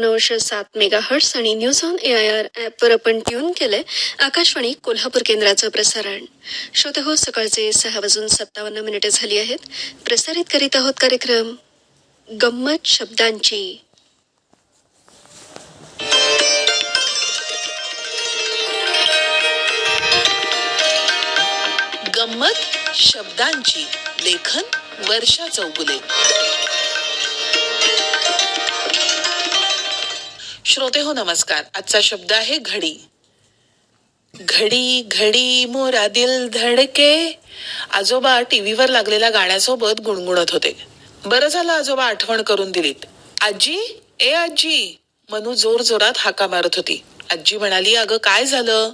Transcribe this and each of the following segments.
नऊश सात megahertz आणि news on A I R ॲपवर आपण ट्यून केलंय आकाशवाणी कोल्हापूर केंद्राचं प्रसारण. श्रोते हो सकाळचे सहा वाजून सत्तावन्न मिनिटे झाली आहेत. प्रसारित करीत आहोत कार्यक्रम गंमत शब्दांची. गंमत शब्दांची लेखन वर्षा चौगुले श्रोते हो नमस्कार. आजचा शब्द आहे घडी. घडी घडी मोरा दिल धडके. आजोबा टीव्हीवर लागलेल्या गाण्यासोबत गुणगुणत होते. बरं झालं आजोबा आठवण करून दिलीत. आजी ए आजी. मनू जोर जोरात हाका मारत होती. आजी म्हणाली अगं काय झालं?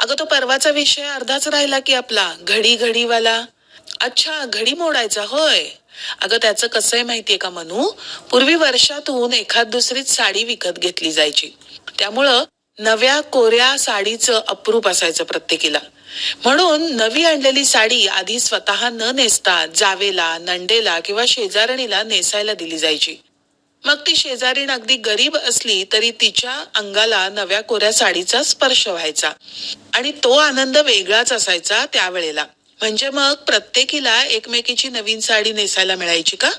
अगं तो परवाचा विषय अर्धाच राहिला की आपला. घडी घडीवाला. अच्छा घडी मोडायचा होय. अगं त्याचं कसं आहे माहितीये का मनू? पूर्वी वर्षातून एखाद दुसरीच साडी विकत घेतली जायची. त्यामुळं नव्या कोऱ्या साडीचं अप्रूप असायचं प्रत्येकीला. म्हणून नवी आणलेली साडी आधी स्वतः न नेसता जावेला नंडेला किंवा शेजारणीला नेसायला दिली जायची. मग ती शेजारीण अगदी गरीब असली तरी तिच्या अंगाला नव्या कोऱ्या साडीचा स्पर्श व्हायचा. आणि तो आनंद वेगळाच असायचा त्यावेळेला. म्हणजे मग प्रत्येकीला एकमेकीची नवीन साडी नेसायला मिळायची का?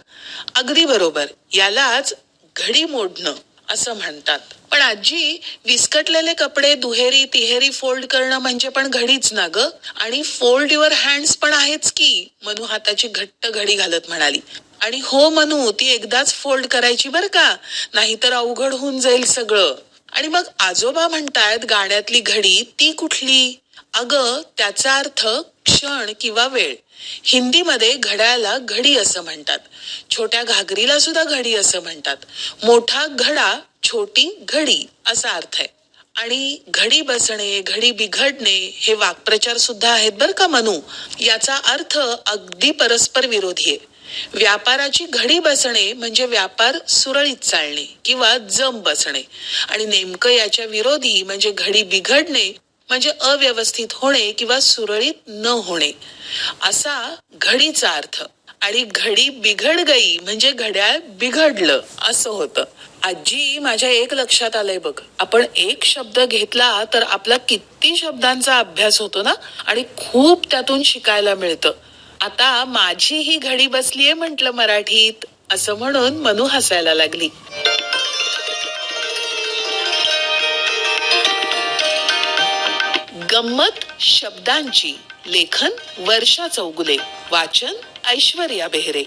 अगदी बरोबर. यालाच घडी मोडणं असं म्हणतात. पण आजी विस्कटलेले कपडे दुहेरी तिहेरी फोल्ड करणं म्हणजे पण घडीच ना ग? आणि फोल्ड युअर हँड्स पण आहेच की मनू हाताची घट्ट घडी घालत म्हणाली. आणि हो मनू ती एकदाच फोल्ड करायची बर का? नाहीतर अवघड होऊन जाईल सगळं. आणि मग आजोबा म्हणतायत गाण्यातली घडी ती कुठली? अगं त्याचा अर्थ क्षण किंवा वेळ. हिंदीमध्ये घड्याला घडी असं म्हणतात. छोट्या घागरीला सुद्धा घडी असं म्हणतात. मोठा घडा छोटी घडी असा अर्थ आहे. आणि घडी बसणे घडी बिघडणे हे वाक्प्रचार सुद्धा आहेत बरं का मनू? याचा अर्थ अगदी परस्पर विरोधी आहे. व्यापाराची घडी बसणे म्हणजे व्यापार सुरळीत चालणे किंवा जम बसणे. आणि नेमकं याच्या विरोधी म्हणजे घडी बिघडणे म्हणजे अव्यवस्थित होणे किंवा सुरळीत न होणे. असा घडीचा अर्थ. आणि घडी बिघड गई म्हणजे घड्याळ बिघडलं असं होतं. आजी माझ्या एक लक्षात आलंय बघ. आपण एक शब्द घेतला तर आपला किती शब्दांचा अभ्यास होतो ना? आणि खूप त्यातून शिकायला मिळतं. आता माझी ही घडी बसलीये म्हटलं मराठीत असं म्हणून मनू हसायला लागली. गंमत शब्दांची लेखन वर्षा चौगुले वाचन ऐश्वर्या बेहरे.